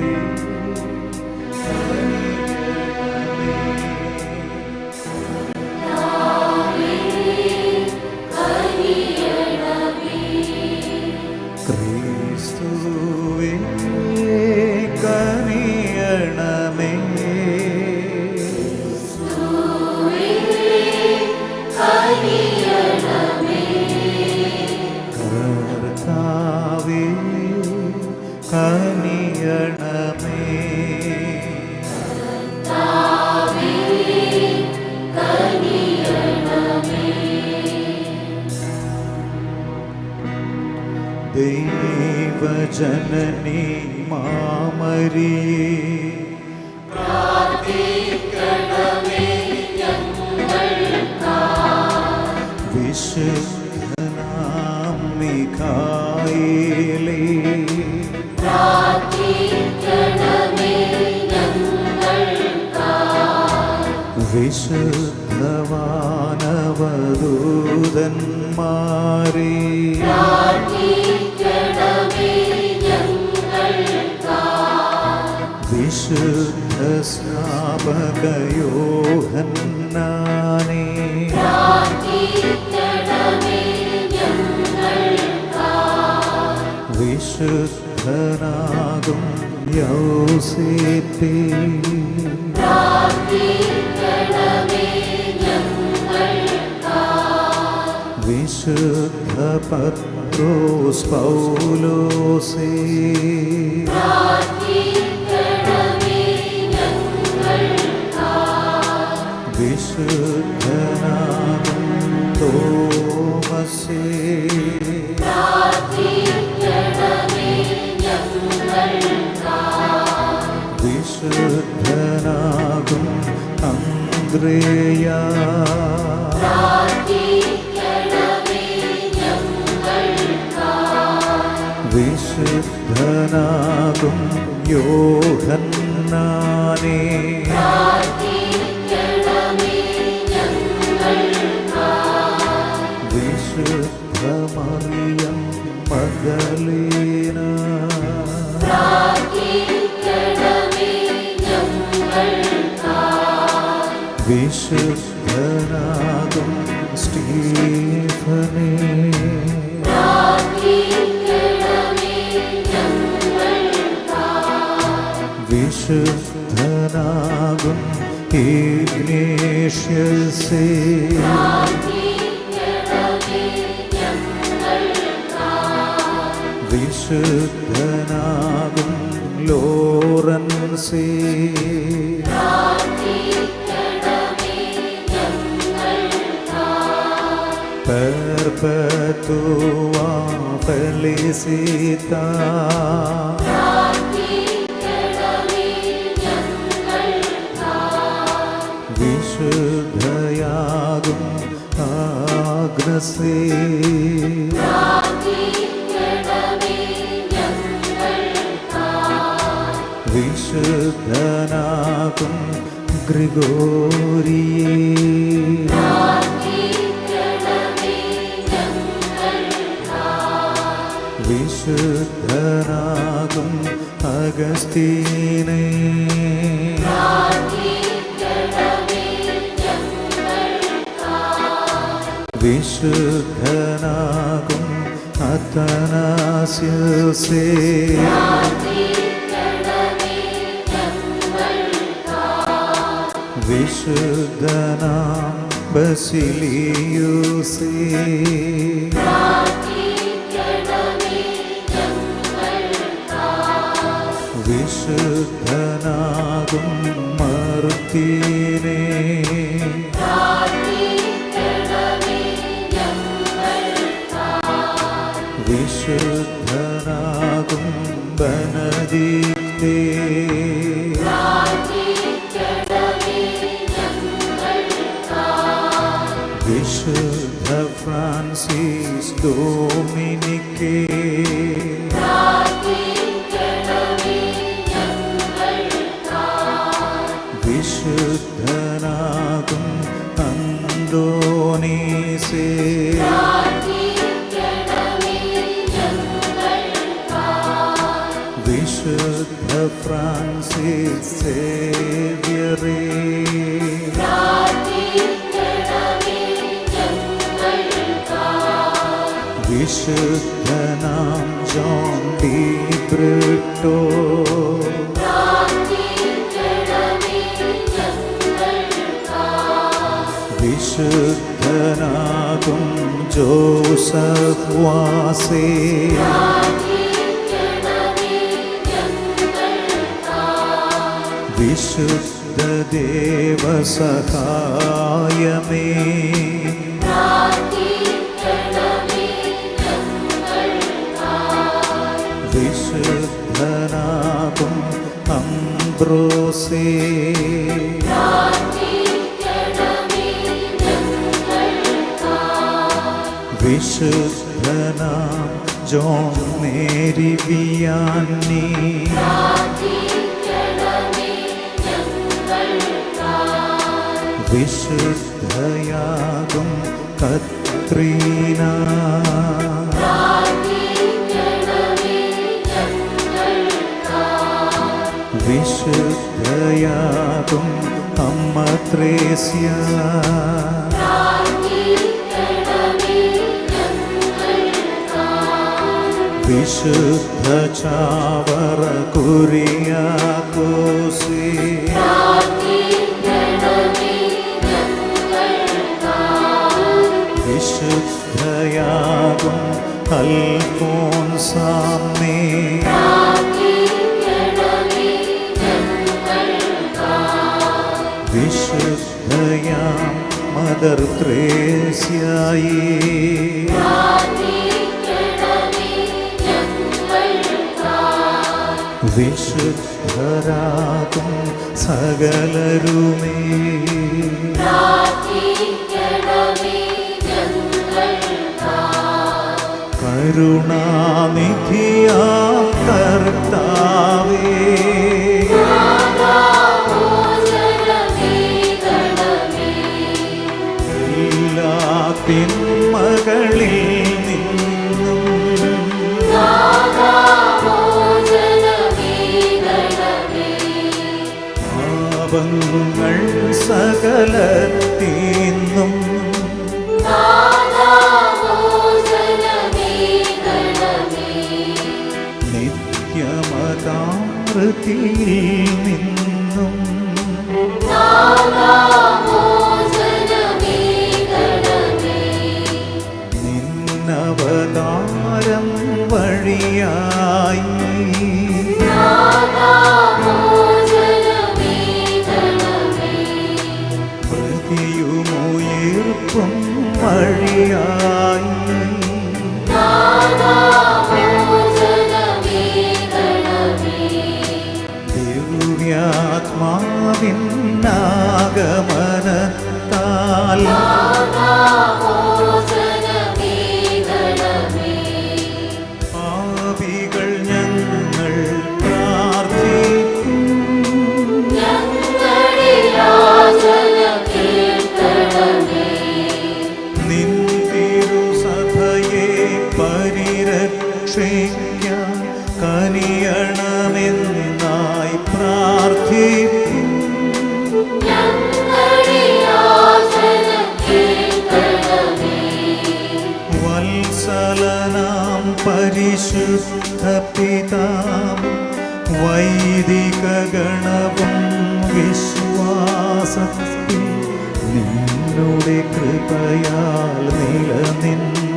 thee. ദൈവജനനി മാമരിയേ വിശുദ്ധനാം വിശുദ്ധവാനവദൂതന്മാരേ. വിശുദ്ധ സ്നാപകയോഹന്നാനേ വിശുദ്ധനാകും യൗസേപ്പേ. വിശുദ്ധ പത്രോസ് പൗലോസേ. വിശുദ്ധനാകും തോമസേ വിശുദ്ധനാകും അന്ത്രേയ വിശുദ്ധനാകും യോഹന്നാനേ. ഇഗ്നേഷ്യസേ വിശുദ്ധനാകും ലോറൻസേ. perpetua felicita ആഗ്നസേ വിശുദ്ധനാകും ഗ്രിഗോരിയേ വിശുദ്ധനാകും അഗസ്തീനേ. വിശുദ്ധനാകും അത്തനാസ്യസേ വിശുദ്ധനാം ബസിലിയൂസേ. വിശുദ്ധനാകും മറുത്തീനേ. വിശുദ്ധ ഫ്രാൻസിസ് ഡോമിനിക്കേ വിശുദ്ധനാകും അന്തോണീസേ. വിശുദ്ധ ഫ്രാൻസിസ് സേവ്യറേ. വിശുദ്ധനാം ജോൺ ബ്രിട്ടോ വിശുദ്ധനാകും ജോസഫ് വാസേ വിശുദ്ധ ദേവസഹായമേ അംബ്രോസേ വിശുദ്ധനാം ജോൺ മേരി വിയാനി വിശുദ്ധയാകും കത്രീന. വിശുദ്ധയാകും അമ്മ ത്രേസ്യ. വിശുദ്ധ ചാവറ കുറിയാക്കോസേ വിശുദ്ധയാകും അൽഫോൻസാമേ മദർ ത്രേസ്യായി വിശുദ്ധരാകും സകലരുമേ. കരുണാനിധിയാ കർത്താവേ. തിന്മകളിൽ നിന്നും പാപങ്ങൾ സകലത്തീന്നും നിത്യമതാമൃതിയിൽ നിന്നും നിന്നവതാരം വഴിയായി പ്രതിയുമുയർപ്പും വഴിയായി പരിശുദ്ധ പിതാം വൈദിക ഗണവും വിശ്വാസത്തിൽ നിന്നുടെ കൃപയാൽ നിലനിന്നിടാൻ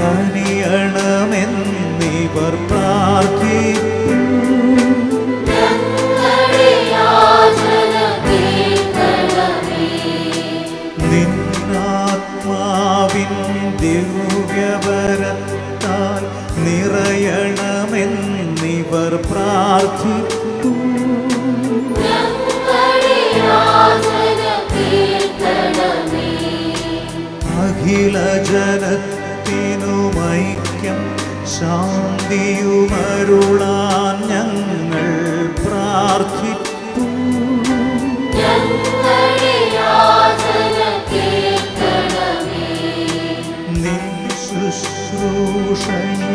കനിയണമെന്നിവർ പ്രാർത്ഥിക്കും. ശാന്തിയുമരുളാൻ ഞങ്ങൾ പ്രാർത്ഥിച്ചു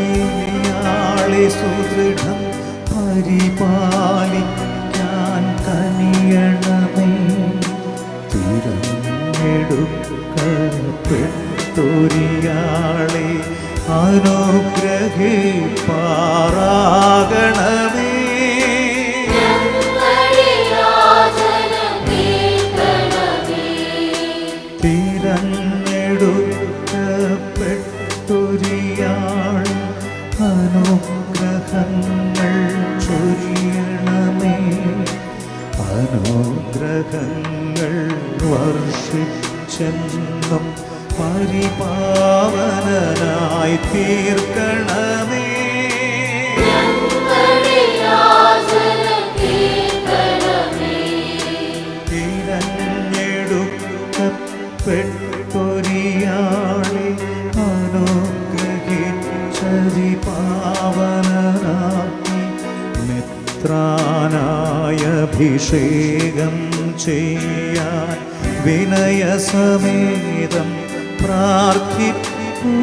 ശുശ്രൂഷയാളി സുദൃഢം പരിപാലിക്കാൻ കനിയണമേ. തിരഞ്ഞെടുക്കപ്പെട്ടൊരിയാളെ അനുഗ്രഹിപ്പാറാകണമേ തിരഞ്ഞെടുക്കപ്പെട്ടൊരിയാൾ അനുഗ്രഹങ്ങൾ ചൊരിയണമേ. അനുഗ്രഹങ്ങൾ വർഷിച്ചെന്നും പരിപാവനായി തീർക്കണമേ. തിരഞ്ഞെടുക്കപ്പെട്ടൊരിയാളെ അനുഗ്രഹിച്ചതി പാവനാക്കി മിത്രാനായ അഭിഷേകം ചെയ്യാൻ വിനയസമേതം പ്രാർത്ഥിപ്പൂ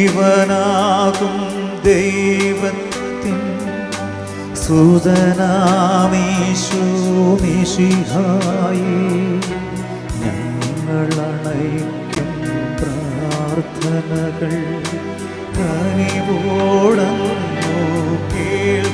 സജീവനാകും ദൈവത്തിൻ സുതനാമീശോമിഷിഹായി ഞങ്ങളണയ്ക്കും പ്രാർത്ഥനകൾ. കനിവോടങ്ങു കേൾക്കണമേ